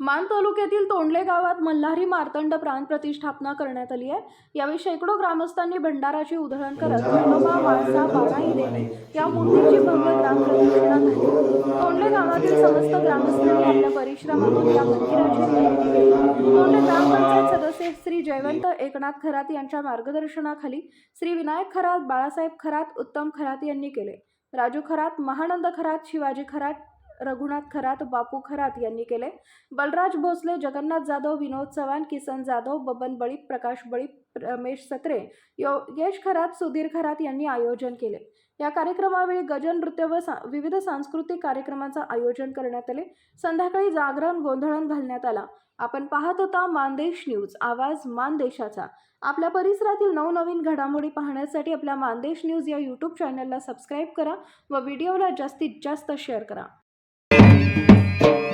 मान तालुक्यातील तोंडले गावात मल्हारी मार्तंड प्राण प्रतिष्ठापना करण्यात आली आहे. यावेळी शेकडो ग्रामस्थांनी भंडाराची उधळण करत खंडोबा वाळसा या मूर्तीची भव्य ग्रामप्रदक्षिणा झाली. तोंडले गावातील समस्त ग्रामस्थांनी आपल्या परिश्रमातून या मंदिराची निर्मिती केली तोंडले ग्रामपंचायत सदस्य श्री जयवंत एकनाथ खरात यांच्या मार्गदर्शनाखाली श्री विनायक खरात बाळासाहेब खरात उत्तम खरात यांनी केले. राजू खरात महानंद खरात शिवाजी खरात रघुनाथ खरात बापू खरात यांनी केले. बलराज भोसले जगन्नाथ जाधव विनोद चव्हाण किसन जाधव बबन बळीप प्रकाश बळीप रमेश सत्रे योगेश खरात सुधीर खरात यांनी आयोजन केले. या कार्यक्रमावेळी गजन नृत्य व सा विविध सांस्कृतिक कार्यक्रमांचं आयोजन करण्यात आले. संध्याकाळी जागरण गोंधळण घालण्यात आला. आपण पाहत होता मानदेश न्यूज आवाज मानदेशाचा. आपल्या परिसरातील नवनवीन घडामोडी पाहण्यासाठी आपल्या मानदेश न्यूज या यूट्यूब चॅनलला सबस्क्राईब करा व व्हिडिओला जास्तीत जास्त शेअर करा. Thank you.